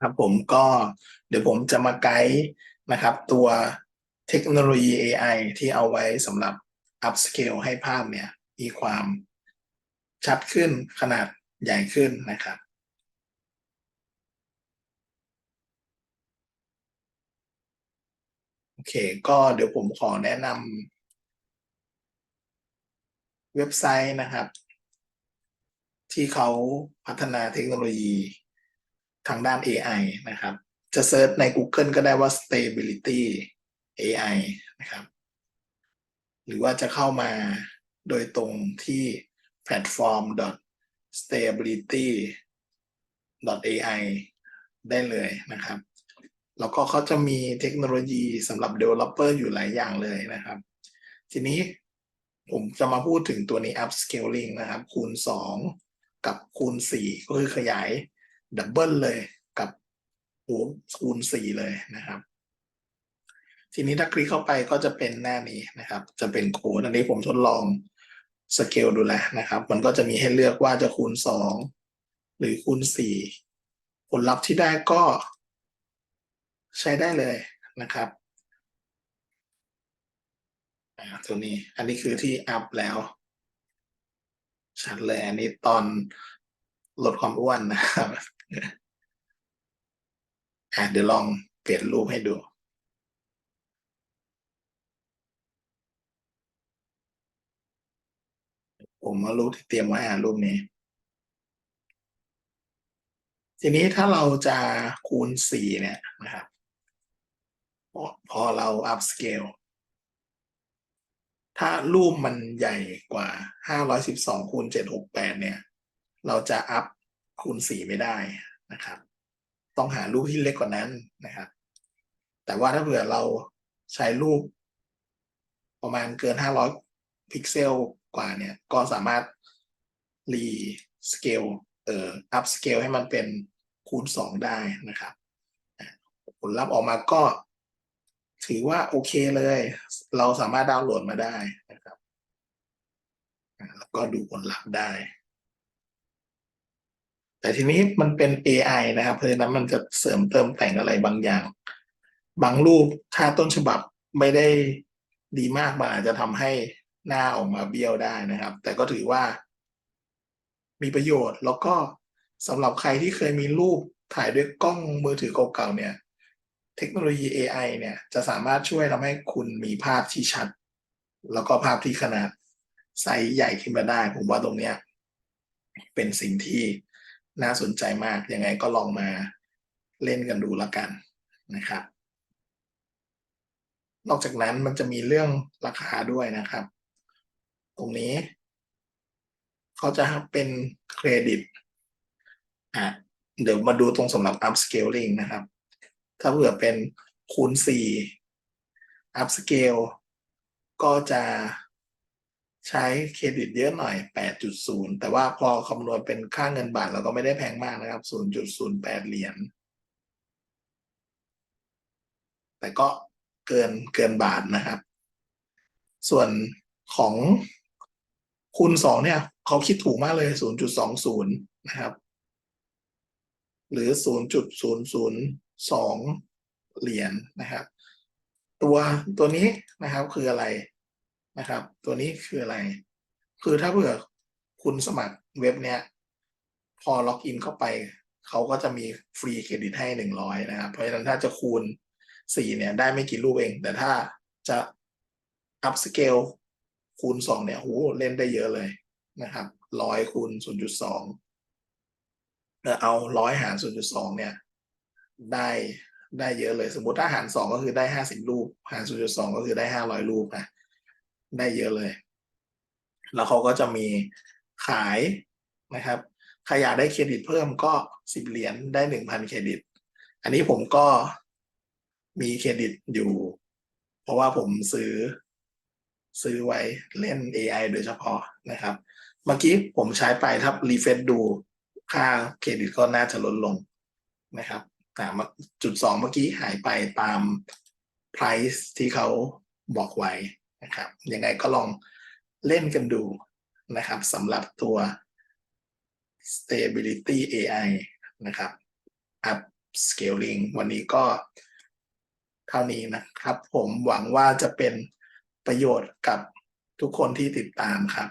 ครับผมก็เดี๋ยวผมจะมาไกด์นะครับ ตัวเทคโนโลยี AI ที่เอาไว้สำหรับ upscale ให้ภาพเนี่ย มีความชัดขึ้นขนาดใหญ่ขึ้นนะครับ โอเค ก็เดี๋ยวผมขอแนะนำเว็บไซต์นะครับ ที่เขาพัฒนาเทคโนโลยี ทางด้าน AI นะครับ จะเซิร์ชใน Google ก็ได้ว่า stability AI นะครับ หรือว่าจะเข้ามาโดยตรงที่แพลตฟอร์ม stability AI ได้เลยนะครับ แล้วก็เขาจะมีเทคโนโลยีสำหรับ developer อยู่หลายอย่างเลยนะครับ ทีนี้ผมจะมาพูดถึงตัวนี้ upscaling นะครับ คูณ 2 กับคูณ 4 ก็คือขยาย ดับเบิลเลยกับหัวคูณ4เลยนะครับ ทีนี้ถ้าคลิกเข้าไปก็จะเป็นหน้านี้นะครับ จะเป็นโค้ดอันนี้ผมทดลองสเกลดูแลนะครับ มันก็จะมีให้เลือกว่าจะคูณ2หรือคูณ4ผลลัพธ์ที่ได้ก็ใช้ได้เลยนะครับอ่าตัวนี้อันนี้คือที่อัพแล้วชัดเลยอันนี้ตอนลดความอ้วนนะครับ อะเดี๋ยวลองเปลี่ยนรูปให้ดูผมมารูปที่เตรียมไว้อ่านรูปนี้ ทีนี้ถ้าเราจะคูณสี่เนี่ยนะครับ พอเรา up scale ถ้ารูปมันใหญ่กว่าห้าร้อยสิบสองคูณเจ็ดหกแปดเนี่ย เราจะอัพ คูณสี่ไม่ได้นะครับ ต้องหารูปที่เล็กกว่านั้นนะครับ แต่ว่าถ้าเผื่อเราใช้รูป ประมาณเกินห้าร้อยพิกเซลกว่าเนี่ย ก็สามารถรีสเกลเอ่ออัพสเกลให้มันเป็นคูณสองได้นะครับผลลัพธ์ออกมาก็ถือว่าโอเคเลย เราสามารถดาวน์โหลดมาได้นะครับ แล้วก็ดูผลลัพธ์ได้ แต่ทีนี้มันเป็น AI นะครับ เพราะฉะนั้นมันจะเสริมเติมแต่งอะไรบางอย่าง บางรูปถ้าต้นฉบับไม่ได้ดีมากมันอาจจะทำให้หน้าออกมาเบี้ยวได้นะครับ แต่ก็ถือว่า มีประโยชน์ แล้วก็สำหรับใครที่เคยมีรูปถ่ายด้วยกล้องมือถือเก่าๆเนี่ย เทคโนโลยี AI เนี่ยจะสามารถช่วยทำให้คุณมีภาพที่ชัด แล้วก็ภาพที่ขนาดไซส์ใหญ่ขึ้นมาได้ ผมว่าตรงเนี้ยเป็นสิ่งที่ น่าสนใจมาก ยังไงก็ลองมาเล่นกันดูละกันนะครับ นอกจากนั้นมันจะมีเรื่องราคาด้วยนะครับ ตรงนี้เขาจะเป็นเครดิตอะเดี๋ยวมาดูตรงสำหรับ upscaling นะครับ ถ้าเผื่อเป็นคูณสี่ upscale ก็จะ ใช้เครดิตเยอะหน่อย 8.0 แต่ว่าพอคำนวณเป็นค่าเงินบาทเราก็ไม่ได้แพงมากนะครับ 0.08 เหรียญ แต่ก็เกินเกินบาทนะครับ ส่วนของคูณสองเนี่ยเขาคิดถูกมากเลย 0.20 นะครับ หรือ 0.002 เหรียญนะครับ ตัวตัวนี้นะครับคืออะไร นะครับ ตัวนี้คืออะไร คือถ้าเผื่อคุณสมัครเว็บเนี้ย พอล็อกอินเข้าไป เขาก็จะมีฟรีเครดิตให้หนึ่งร้อยนะครับ เพราะฉะนั้นถ้าจะคูณสี่เนี่ยได้ไม่กี่รูปเอง แต่ถ้าจะอัพสเกลคูณสองเนี่ยโหเล่นได้เยอะเลยนะครับร้อยคูณศูนย์จุดสองเอาร้อยหารศูนย์จุดสองเนี่ยได้ได้เยอะเลย สมมติถ้าหารสองก็คือได้ห้าสิบรูป หารศูนย์จุดสองก็คือได้ห้าร้อยรูปนะ ได้เยอะเลย แล้วเขาก็จะมีขายนะครับ ใครอยากได้เครดิตเพิ่มก็สิบเหรียญได้หนึ่งพันเครดิต อันนี้ผมก็มีเครดิตอยู่ เพราะว่าผมซื้อซื้อไว้เล่น AI โดยเฉพาะนะครับ เมื่อกี้ผมใช้ไปถ้ารีเฟซดูค่าเครดิตก็น่าจะลดลงนะครับแต่จุดสองเมื่อกี้หายไปตาม price ที่เขาบอกไว้ นะครับยังไงก็ลองเล่นกันดูนะครับสำหรับตัว stability AI นะครับ up scaling วันนี้ก็เท่านี้นะครับ ผมหวังว่าจะเป็นประโยชน์กับทุกคนที่ติดตามครับ